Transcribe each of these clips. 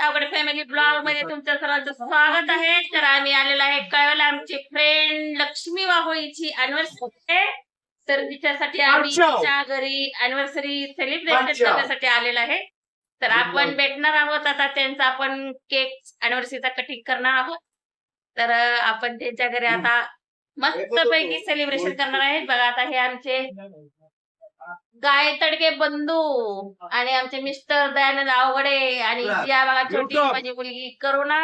आवड फॅमिली ब्लॉगमध्ये तुमचं सर्वांचं स्वागत आहे. तर आम्ही आलेलो आहे कळवला आमची फ्रेंड लक्ष्मी वाहोईची अनिव्हर्सरी तर तिच्यासाठी आम्ही. तिच्या घरी अनिव्हर्सरी सेलिब्रेट. करण्यासाठी आलेलो आहे. तर आपण भेटणार आहोत. आता त्यांचा आपण केक अनिव्हर्सरीचा कटिंग करणार आहोत. तर आपण त्यांच्या घरी आता मस्तपैकी सेलिब्रेशन करणार आहेत. बघा आता हे आमचे गाय तडके बंधू आणि आमचे मिस्टर दयानंद आवडे आणि जिया बघा छोटी. माझी मुलगी करुणा.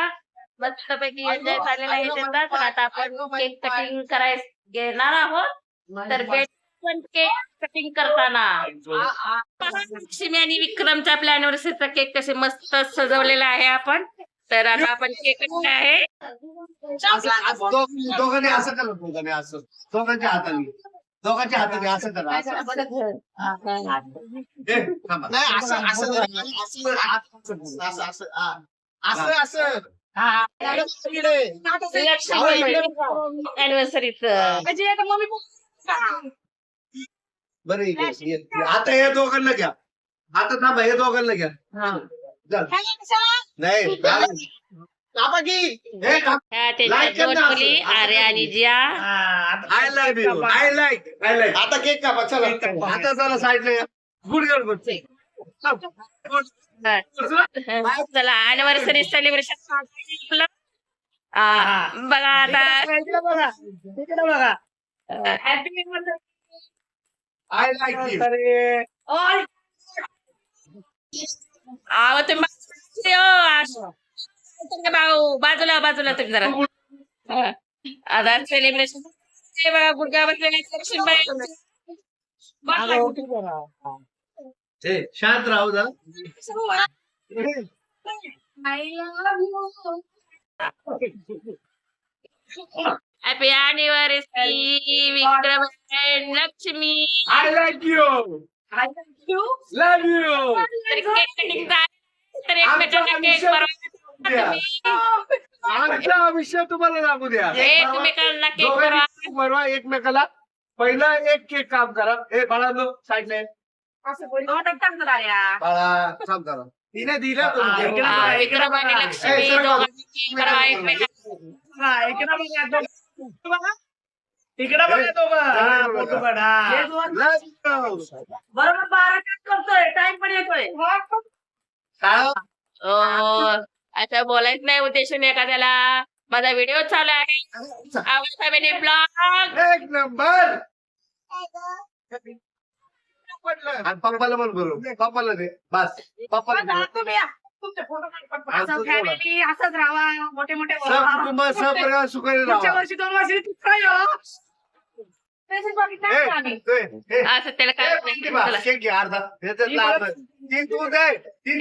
मस्तपैकी एन्जॉय झालेला आहे त्यांचा तर आता आपण केक कटिंग कराय घेणार आहोत. तर भेट पण केक कटिंग करताना. पहा, लक्ष्मी आणि विक्रमच्या आपल्या अनिव्हर्सरीचा केक कसे मस्त सजवलेला आहे आपण. तर आता आपण केक कटिंग आहे. दोघांनी असं करा दोघांनी असं दोघांच्या हाताने. दोघांच्या हाताने असं करा असं. ए, थांबा. नाही असं असं नाही. असं असं असं हा. असं असं इकडे. लक्ष्मी अनिव्हर्सरीच बरं ठीक आहे. ये- ये. आता हे दोघांना घ्या आता थांबा हे दोघांना घ्या चल. नाही चालेल. हे त्यांच्या दोन. मुली आर्या आणि Jiya. I like you I like I like आता केक कापा. चला. आता चला साईडला या. गुड गर्ल गुड चला. अनिव्हर्सरी सेलिब्रेशन आपलं आ, बघा आता. हॅपी आय लाईक यू आव तुम्ही ओ, आ- भाऊ बाजूला बाजूला तुम्ही जरा हा. आता सेलिब्रेशन बघा गुडघा बसलेले लक्ष्मीबाई ए शांत राहू जरा happy anniversary Vikram and Lakshmi I like you love you तर केक कटिंग तर एकमेकांना केक बरोबर आमचा विषय तुम्हाला लागू द्या. एकमेकांना केक दोघांनी बरोबर केक बनवा एकमेकाला. पहिला एक केक काम करा. ए बाळा नो साईडला ये. बाळा काम करा. तिने दिला हा, विक्रम आणि लक्ष्मी दोघांनी केक बरोबर एकमेकांना. तिकडे बघा दोघं. हा, फोटो काढ, हा. बरोबर बारा तास करतोय. टाइम पण येतोय. ओ, आता बोलायचं नाही उद्देशून एखाद्याला. माझा व्हिडिओ चालू आहे. आवड फॅमिली ब्लॉग. एक नंबर. आणि पप्पाला पण बोलू. पप्पाला दे. बस. पप्पाला दे. तुम्ही या. तुमचे फोटो काढ. असं असं थोडं. फॅमिली असंच राहा. मोठे मोठे सब कुटुंब सब परिवार सुखाने पुढच्या राहा. वर्षी दोन असं त्याला काय अर्धा. अर्धा तीन तू दे तीन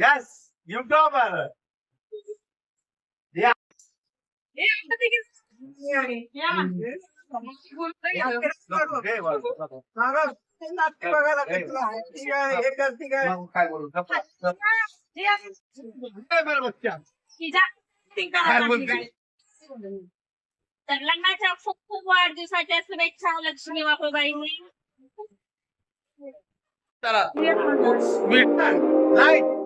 Yes. हे. हे बोलते? लागली. तर लग्नाच्या खूप खूप वाढदिवसाच्या शुभेच्छा लक्ष्मी बापूबाईंनी चला लाइट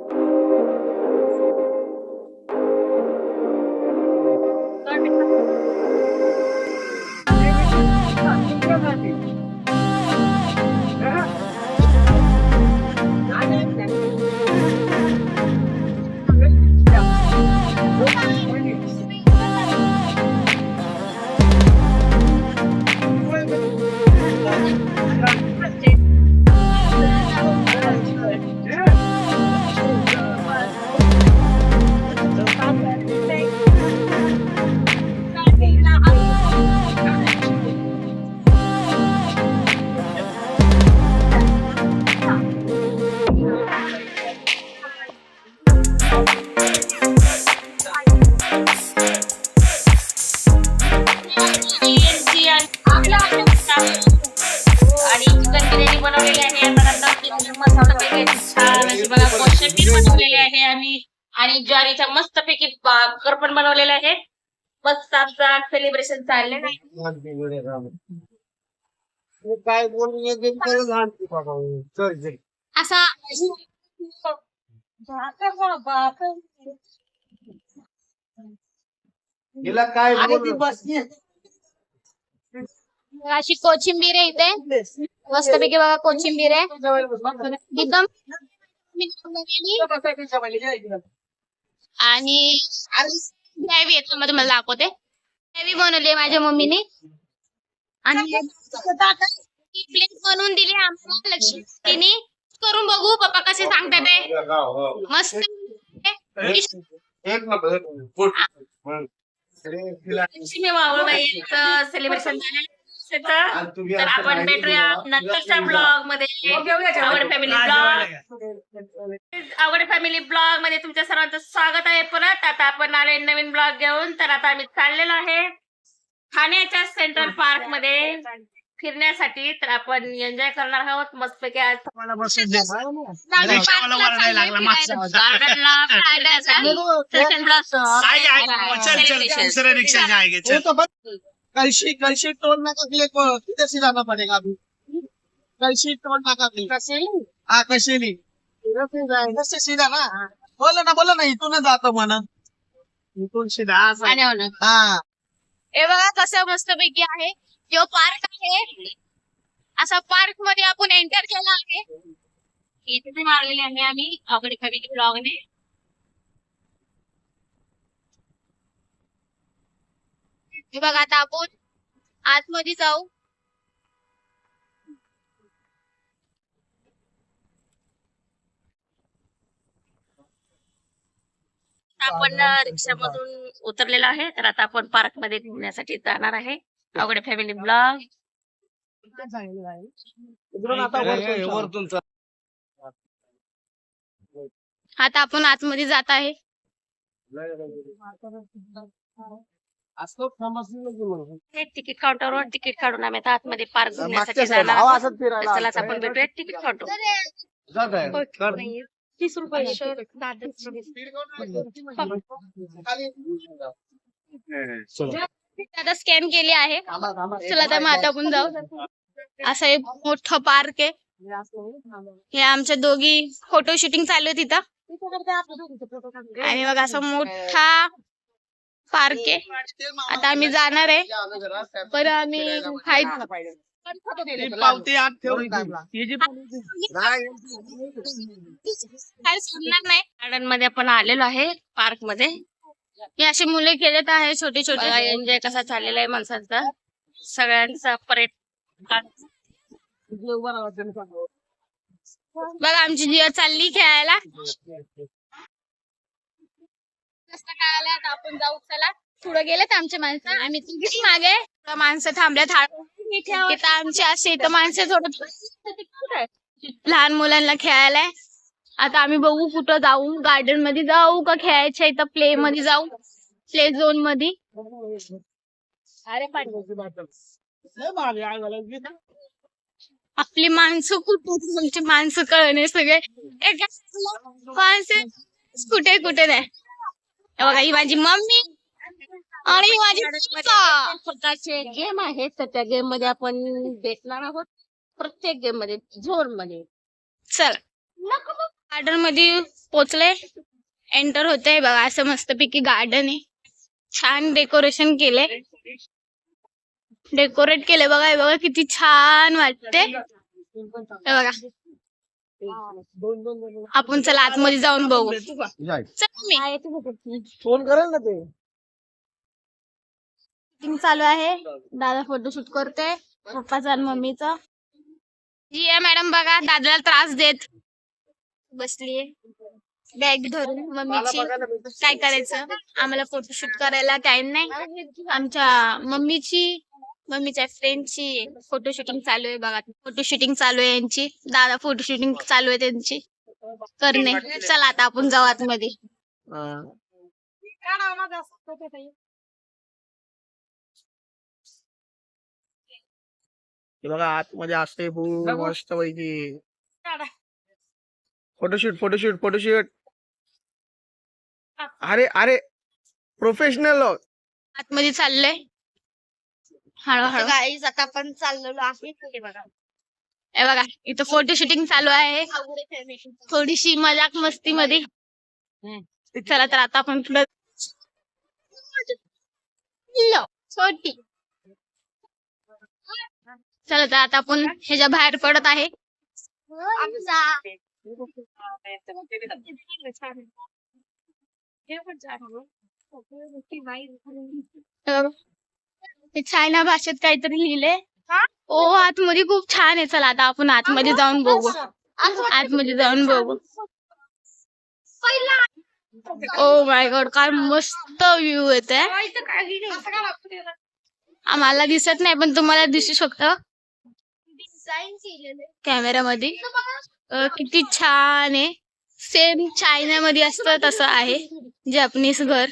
चाललेलं आहे काय बोलून असा हिला काय? बसली. अशी कोथिंबीर आहे इथे. मस्तपैकी बघा कोथिंबीर आहे. एकदम आणि ग्रेव्ही आहे तुम्हाला तुम्हाला दाखवते. ग्रेव्ही बनवली आहे माझ्या मम्मीने. आणि प्लेट बनवून दिली आम्हाला लक्ष्मीने. करून बघू पप्पा कसे सांगतात ते. मस्त एक नंबर, एक नंबर. लक्ष्मी मावळबाईचं सेलिब्रेशन झालेलं तुम्ही तर आपण भेटूया बोला. नंतरच्या ब्लॉगमध्ये आवड फॅमिली ब्लॉग आवड फॅमिली ब्लॉगमध्ये तुमच्या सर्वांचं स्वागत आहे परत आता आपण आले नवीन ब्लॉग घेऊन तर आता आम्ही चाललेलो आहे ठाण्याच्या सेंट्रल पार्कमध्ये फिरण्यासाठी तर आपण एन्जॉय करणार आहोत मस्तपैकी आज मला लागला मागचा गार्डनला बस कलशी कलशी टोल नाका के लिए किधर से जाना पड़ेगा अभी कलशी टोल नाका के लिए हाँ कशेली इधर से सीधा ना. बोलो ना बोलो ना इथून जातो म्हणा इथून सीधा असं. हा हे. बघा कसं मस्तपैकी आहे. जो पार्क आहे असा पार्कमध्ये आपण एंटर केला आहे. इथे मारलेले आहे आम्ही आवड फॅमिली ब्लॉगने हे बघा आता आपण आतमध्ये जाऊ. आपण रिक्षामधून उतरलेलो आहे. तर आता आपण पार्कमध्ये घुमण्यासाठी जाणार आहे. आवड फॅमिली ब्लॉग. आता आपण आतमध्ये जात आहे. असं तिकीट काउंटरवर तिकीट काढून आम्ही आता आतमध्ये पार्क घुमण्यासाठी. जाणार चला. आपण भेटूया तिकीट काउंटर. तीस रुपये. आता स्कॅन केले आहे. चला तर मग आता आपण जाऊ. असं एक मोठं पार्क आहे. हे आमच्या दोघी फोटो शूटिंग चालू आहे तिथं. आणि बघा असं मोठा पार्क आहे. आता आम्ही जाणार आहे. पण आम्ही पावती आत काय सोडणार नाही. गार्डनमध्ये आपण आलेलो आहे पार्कमध्ये. हे असे मुले खेळत आहे छोटे छोटे. एन्जॉय कसा चाललेला आहे माणसांचा. सगळ्यांचा पर्यटन बघा आमची जिया चालली खेळायला. काय आला आता आपण जाऊ चला. पुढे गेलेत आमचे माणसं. आम्ही तिघीच मागे. माणसं थांबल्यात इथं आमची असे इथं माणसं थोडं लहान मुलांना खेळायला. आता आम्ही बघू कुठं जाऊ. गार्डनमध्ये जाऊ का खेळायच्या इथं प्ले मध्ये जाऊ? प्ले झोनमध्ये अरे आपली माणसं कुठे? तुमची माणसं कळणे सगळे. एका माणसं कुठे कुठे नाही. बघा ही माझी मम्मी आणि ही माझी पप्पा. स्वतःचे गेम आहेत तर त्या गेममध्ये आपण भेटणार आहोत प्रत्येक गेममध्ये झोनमध्ये. चल. गार्डनमध्ये पोचले. एंटर होते बघा असं मस्तपैकी गार्डन आहे. छान डेकोरेशन केले डेकोरेट केले बघा हे बघा किती छान वाटते हे बघा. आपण चला आतमध्ये जाऊन बघू. चल मी. फोन करेल ना ते? शूटिंग चालू आहे. दादा फोटोशूट करते. पप्पाचा आणि मम्मीचा. जी आहे मॅडम बघा दादाला त्रास देत. बसलीये. बॅग धरून मम्मीची. काय करायचं? आम्हाला फोटोशूट करायला टाइम नाही. आमच्या मम्मीची. मम्मीच्या फ्रेंडची फोटो शूटिंग चालू आहे बघा. फोटो शूटिंग चालू आहे यांची. दादा फोटो शूटिंग चालू आहे त्यांची. करणे. चला आता आपण जाऊ आतमध्ये. बघा आतमध्ये असते मस्त पैकी फोटोशूट फोटोशूट फोटोशूट अरे अरे प्रोफेशनल आतमध्ये चाललंय. हळूहळू. गाईज आता आपण चाललेलो आहे हे बघा. हे बघा इथं फोटो शूटिंग चालू आहे. थोडीशी मजाक मस्ती मध्ये चला तर आता आपण पुढे छोटी. चला तर आता आपण ह्याच्या बाहेर पडत आहे. हे बघा. ते चायना भाषेत काहीतरी लिहिलंय. ओ आतमध्ये खूप छान आहे. चला आता आपण आतमध्ये जाऊन बघू. आतमध्ये जाऊन बघू. ओ माय गॉड काय मस्त व्ह्यू येते आम्हाला दिसत नाही पण तुम्हाला दिसू शकतं. कॅमेरामध्ये किती छान आहे. सेम चायनामध्ये असतं तसं आहे. जपनीस घर.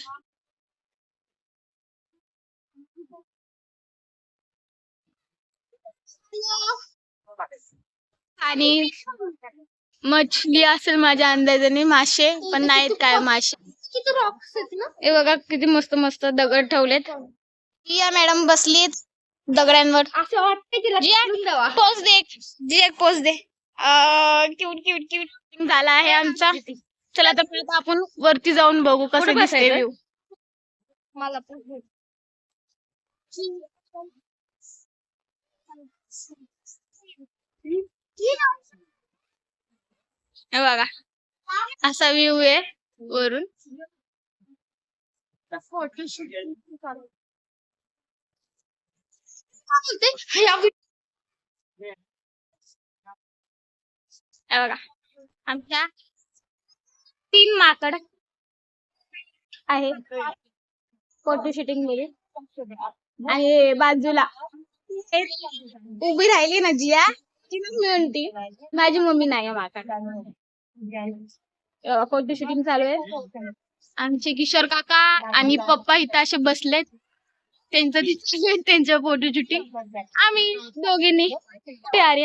आणि मछली असेल माझ्या अंदाजाने मासे पण नाहीत काय मासे. हे बघा किती मस्त मस्त दगड ठेवलेत. या मॅडम बसलीत दगडांवर. जिया, पोच दे जी एक पोच दे. क्यूट क्यूट क्यूट झाला आहे आमचा. चला तर आता आपण वरती जाऊन बघू कसं? व्ह्यू मला हे बघा. असा व्ह्यू आहे वरून. बघा. आमच्या तीन माकड आहे फोटो शूटिंगमध्ये. आणि बाजूला. उभी राहिली ना जिया? ती मग म्हणती माझी मम्मी नाही आहे फोटो शूटिंग चालू आहे? आमचे किशोर काका आणि पप्पा इथं असे बसलेत. त्यांचं त्यांचं फोटो शूटिंग आम्ही दोघींनी तयार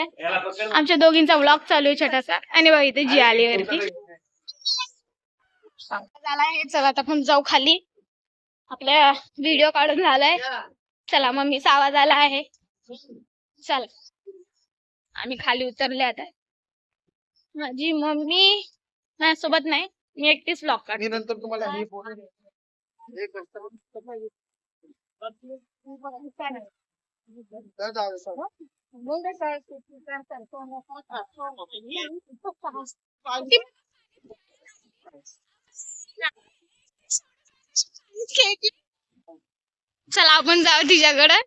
आमच्या दोघींचा व्लॉग चालू आहे छोटासा. आणि बघ इथे जी आली वरती. झाला हे चला आता आपण जाऊ खाली. आपल्या व्हिडिओ काढून झालाय. चला मम्मीचा आवाज आला आहे. चला. आम्ही खाली उतरले आता. माझी मम्मी माझ्यासोबत नाही मी एकटीच व्लॉग काढ मी नंतर तुम्हाला हे चला आपण जाऊ तिच्याकडं?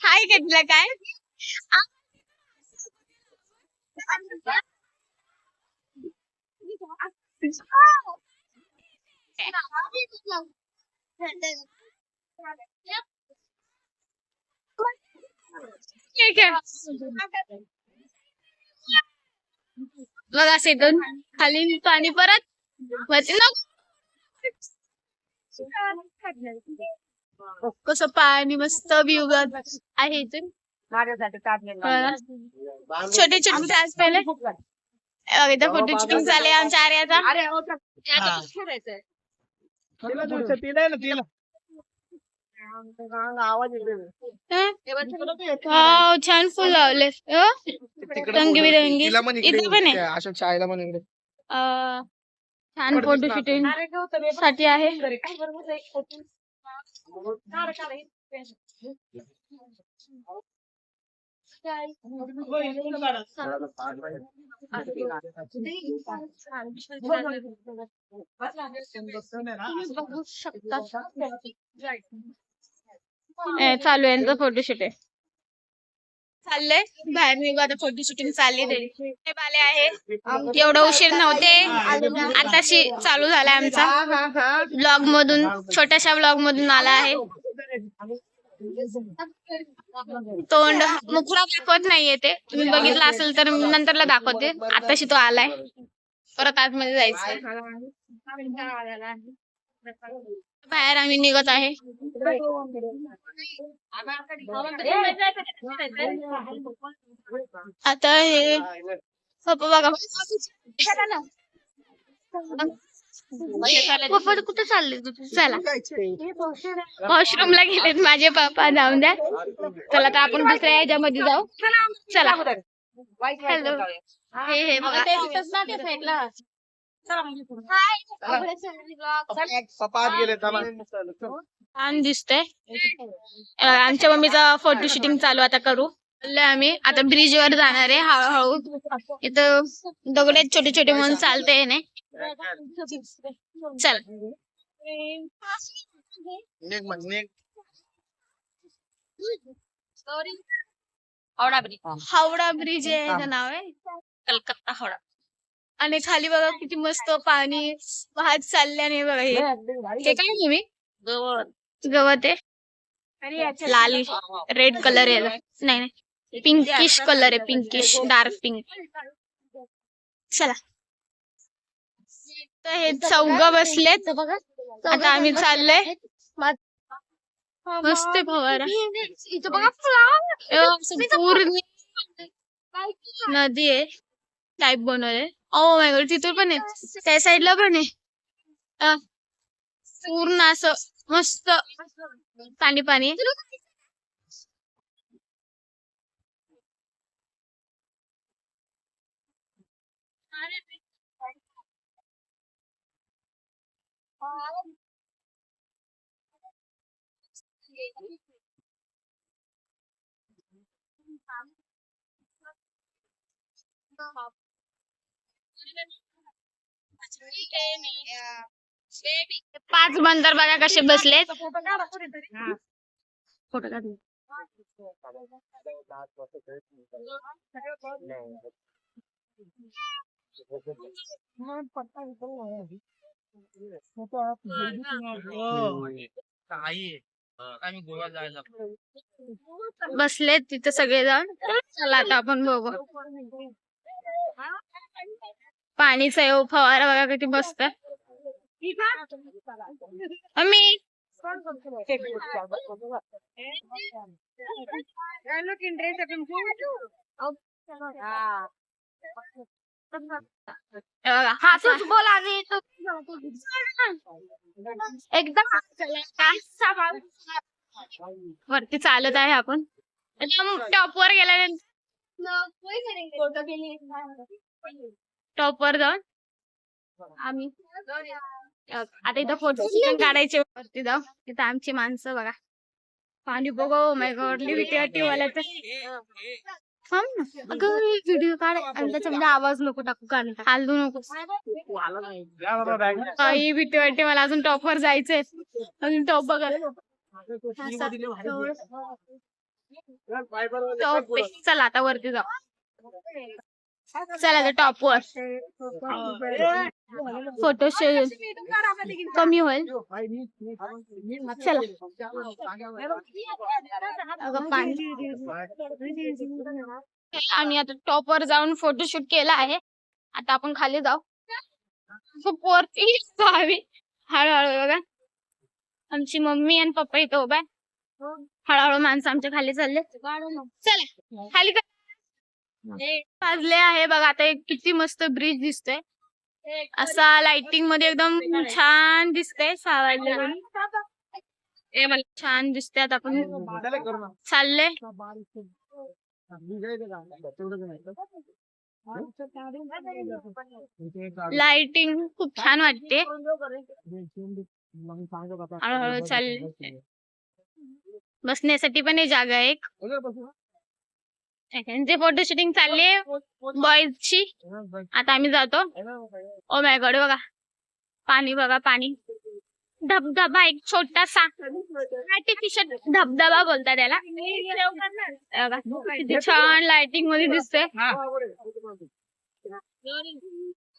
हाय का काय ठीक आहे बघा सेटून खाली पाणी परत वरती कसं पाणी मस्त व्ह्यू आहे इथून. माझ्यासाठी. छोटे छोटे तास पहिले. इथं फोटो शूटिंग आहे आमच्या आर्याचा. हो आवाज. हं? छान फुल. लावले रंगीबिरंगी. इथं पण आहे. शाळेला म्हण इकडे. छान फोटो शूटिंग हे. साठी आहे. चालू आहे यांचं फोटो शूट आहे चाललंय? बाहेर निघू आता फोटो शूटिंग चालली आले आहे. एवढा उशीर नव्हते. आताशी चालू झालाय आमचा. ब्लॉग मधून छोट्याशा ब्लॉग मधून आला आहे. तोंड मुखडा दाखवत नाहीये ते. तुम्ही बघितलं असेल तर नंतरला दाखवते. आताशी तो आलाय. परत आतमध्ये जायचंय. बाहेर आम्ही निघत आहे. आता हे बघा. पप्पा कुठे चालले चला. वॉशरूमला गेलेत माझे पप्पा. जाऊन द्या. चला तर आपण दुसऱ्या ह्याच्यामध्ये जाऊ. चला. हॅलो हे हे बघा. छान दिसतंय. अं, आमच्या मम्मीचा फोटो शूटिंग चालू आता करू. चाललोय आम्ही आता ब्रिज वर जाणार आहे हळूहळू. इथं दगड छोटे छोटे म्हणून चालते नाही? चल. हावडा ब्रिज हावडा ब्रिज आहे याचं नाव आहे. कलकत्ता हावडा. आणि खाली बघा किती मस्त पाणी वाहत चालल्याने बघा हे. हे काय मी गवत. आहे? लाल रेड कलर आहे. नाही नाही. पिंकिश कलर आहे पिंकिश डार्क पिंक चला. तर हे चौघ बसलेत. आता आम्ही चाललोय. मस्त आहे फवारा. पूर्ण नदी आहे. टाईप बनवले ओ माय गॉड तिथून पण आहे त्या साईडला पण आहे पूर्ण असं मस्त पाणी पाणी. पाच बंदर बघा कसे बसले फोटो काढ आम्ही गोवा जायला बसलेत तिथे सगळे जाऊन चला आता आपण बघू. पाणी सैव फवारा बघा किती मस्त मी हा बोला बोल एकदम वरती चालत आहे आपण. टॉप वर गेल्यानंतर टॉप वर जाऊन आम्ही आता इथं फोटो काढायचे वरती जाऊ. इथं आमची माणसं बघा. पाणी बघू माय गॉड वाटते मला तर. थांब ना. अगं व्हिडिओ काढ आणि त्याच्यामध्ये आवाज नको टाकू काढ हालू नको. काही भीती वाटते मला. अजून टॉप वर जायचंय. अजून टॉप बघायला टॉप चला आता वरती जाऊ. चला आता टॉप वर. फोटो कमी होईल. चला. पाणी आम्ही आता टॉप वर जाऊन फोटोशूट केला आहे. आता आपण खाली जाऊ. खूप वरती जावी हळूहळू बघा. आमची मम्मी आणि पप्पा इथं उभा आहे. हळूहळू माणसं आमच्या खाली चालले. चला खाली चला. वाजले आहे बघा आता एक किती मस्त ब्रिज दिसतोय. असा लाइटिंगमध्ये एकदम छान दिसतंय मला छान दिसते आता आपण. चालले. लाइटिंग खूप छान वाटते. हळूहळू चालले. बसण्यासाठी पण हे जागा एक. त्यांचे फोटो शूटिंग चालली बॉईजची आता आम्ही जातो. ओ माय गॉड बघा. पाणी बघा पाणी. धबधबा एक छोटासा आर्टिफिशियल धबधबा बोलतात त्याला. किती छान लाइटिंगमध्ये दिसतोय.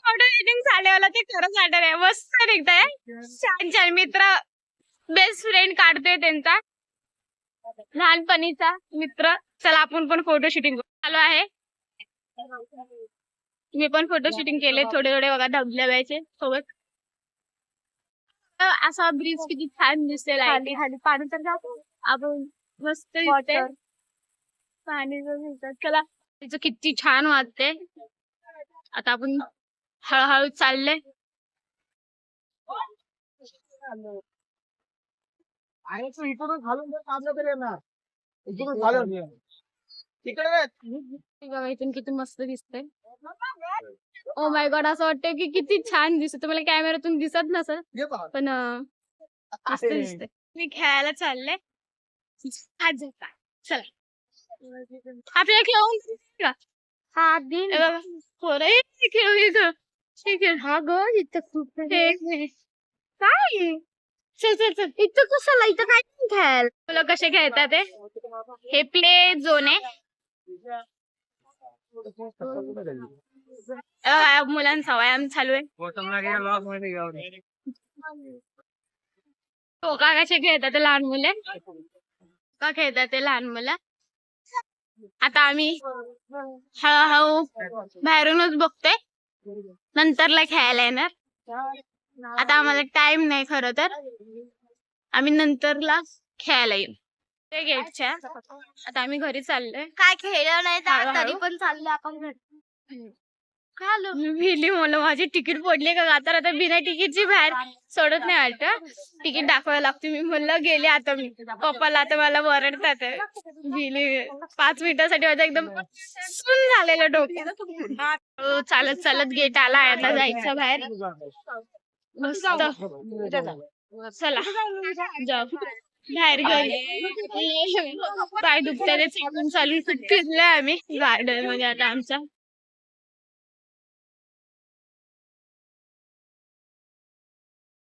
फोटो शूटिंग झाल्यावर ते खरंच वाटत आहे मस्त निघतंय. छान छान. मित्र बेस्ट फ्रेंड काढतोय त्यांचा. लहानपणीचा मित्र. चला आपण पण फोटो शूटिंग चालू आहे. मी पण फोटो शूटिंग केले थोडे थोडे बघा धबधब्याचे सोबत. तर असा ब्रिज किती छान दिसते खाली पाणी तर जातो आपण मस्त दिसते पाणी. चला तिचं किती छान वाटते आता आपण हळूहळू चालले. आणि तू इकडून घालून तर येणार. तिकडे नाही. बघा इथून किती मस्त दिसतंय. ओ माय गॉड असं वाटतं की किती छान दिसत तुम्हाला कॅमेऱ्यातून दिसत नसेल. पण अं, मस्त. दिसतंय. मी खेळायला चालले. आज झोपा. चला. आपल्याला खेळून का? हा पोरं खेळू इथं. हे खेळ. हा ग इथं खूप काय? चल चल चल. इथं कशाला? इथं काय नाही खेळ मुलं कसे खेळतात ते हे प्ले झोन आहे. मुलांचा व्यायाम चालू आहे तो का कसे खेळतात ते लहान मुले का खेळतात ते लहान मुलं आता आम्ही हळूहळू बाहेरूनच बघतोय. नंतरला खेळायला येणार. आता आम्हाला टाइम नाही खरं तर आम्ही नंतरला खेळायला येऊ. ते गेटच्या आता? आम्ही घरी चाललोय. काय खेळलं नाही तर पण चाललं आपण घरी. खालो मी भिली म्हणलं माझी तिकीट पडली का? तर आता बिना तिकीटची बाहेर सोडत नाही वाटत तिकीट दाखवायला लागते. मी म्हणलं गेले आता मी. पप्पाला आता मला वरडतात. भिली पाच मिनिटासाठी माझं एकदम सुन झालेलं डोकं. हो, चालत चालत गेट आला. आता जायचं बाहेर. मस्त. चला. जाऊ. बाहेर घरी पाय दुखतात चालून चालून फिरलोय आम्ही. गार्डनमध्ये आता आमच्या